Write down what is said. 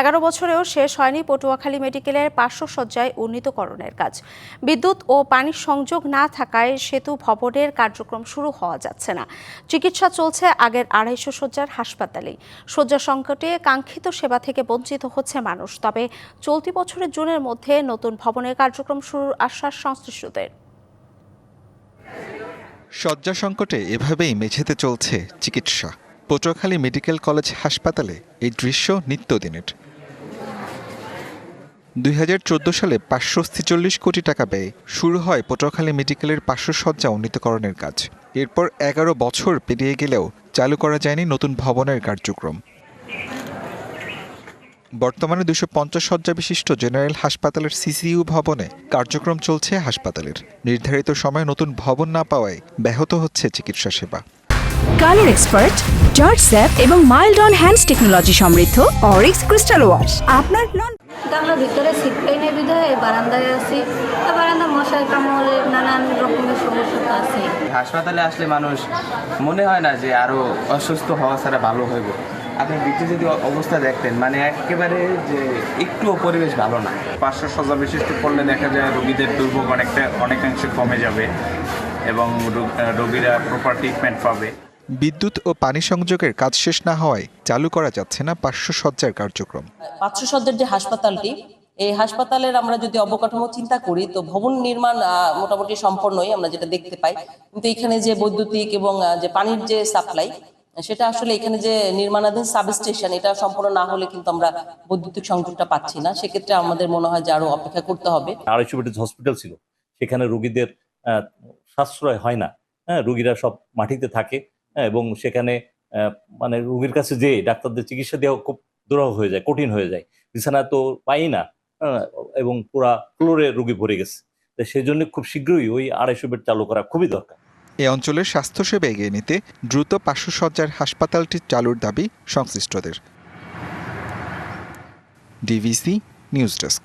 এগারো বছরেও শেষ হয়নি পটুয়াখালী মেডিকেলের পার্শ্ব সজ্জায় উন্নীতকরণের কাজ। বিদ্যুৎ ও পানির সংযোগ না থাকায় সেতু ভবনের কার্যক্রম শুরু হওয়া যাচ্ছে না। চিকিৎসা চলছে আগের আড়াইশো শয্যার হাসপাতালেই। শয্যা সংকটে কাঙ্ক্ষিত সেবা থেকে বঞ্চিত হচ্ছে মানুষ। তবে চলতি বছরের জুনের মধ্যে নতুন ভবনের কার্যক্রম শুরুর আশ্বাস সংশ্লিষ্টদের। শয্যা সংকটে এভাবেই মেঝেতে চলছে চিকিৎসা। পটুয়াখালী মেডিকেল কলেজ হাসপাতালে এই দৃশ্য নিত্যদিনের। দুই হাজার চোদ্দ সালে পাঁচশো ছেচল্লিশ কোটি টাকা ব্যয়ে শুরু হয় পটুয়াখালী মেডিকেলের পাঁচশো শয্যা উন্নীতকরণের কাজ। এরপর এগারো বছর পেরিয়ে গেলেও চালু করা যায়নি নতুন ভবনের কার্যক্রম। বর্তমানে দুশো পঞ্চাশ শয্যা বিশিষ্ট জেনারেল হাসপাতালের সিসিইউ ভবনে কার্যক্রম চলছে হাসপাতালের। নির্ধারিত সময়ে নতুন ভবন না পাওয়ায় ব্যাহত হচ্ছে চিকিৎসা সেবা। কালার এক্সপার্ট, জর্জ স্যাপ এবং মাইল্ড অন হ্যান্ডস টেকনোলজি সমৃদ্ধ অরিক্স ক্রিস্টাল ওয়াশ। আপনার তো আমরা ভিতরে সিট পাই না বিধায় বারান্দায় আছি। তো বারান্দা মশাই কামড়ে নানান রকমের সমস্যা তো আছে হাসপাতালে আসলে মানুষ মনে হয় না যে আরও অসুস্থ হওয়া ছাড়া ভালো হইব। আপনি ভিতরে যদি অবস্থা দেখতেন মানে একেবারে যে একটুও পরিবেশ ভালো না। পাঁচশো সজা বিশিষ্ট করলে দেখা যায় রোগীদের দুর্ভোগ অনেকটা অনেকাংশে কমে যাবে এবং রোগীরা প্রপার ট্রিটমেন্ট পাবে। বিদ্যুৎ ও পানি সংযোগের কাজ শেষ না হওয়ায় চালু করা যাচ্ছে না পাঁচশো শয্যার কার্যক্রম। পাঁচশো সজ্জার যে হাসপাতালটি এই হাসপাতালের আমরা যদি অবকাঠামো চিন্তা করি তো ভবন নির্মাণ আহ, মোটামুটি সম্পন্নই আমরা যেটা দেখতে পাই। কিন্তু এখানে যে বৈদ্যুতিক এবং যে পানির যে সাপ্লাই সেটা আসলে এখানে যে নির্মাণাধীন সাবস্টেশন এটা সম্পূর্ণ না হলে কিন্তু আমরা বৈদ্যুতিক সংযোগটা পাচ্ছি না। সেক্ষেত্রে আমাদের মনে হয় যে আরও অপেক্ষা করতে হবে। আড়াইশো বেডের হসপিটাল ছিল সেখানে রোগীদের আহ, সাশ্রয় হয় না। হ্যাঁ রোগীরা সব মাটিতে থাকে। এবং সেখানে মানে রোগীর কাছে যে ডাক্তারদের চিকিৎসা দেওয়া খুব দুরহ হয়ে যায়, কঠিন হয়ে যায়। বিছানা তো পাই না এবং পুরা ফ্লোরে রোগী ভরে গেছে। সেই জন্য খুব শীঘ্রই ওই আড়াইশো বেড চালু করা খুবই দরকার। এ অঞ্চলের স্বাস্থ্যসেবা এগিয়ে নিতে দ্রুত শয্যার হাসপাতালটি চালুর দাবি সংশ্লিষ্টদের। DVC news desk.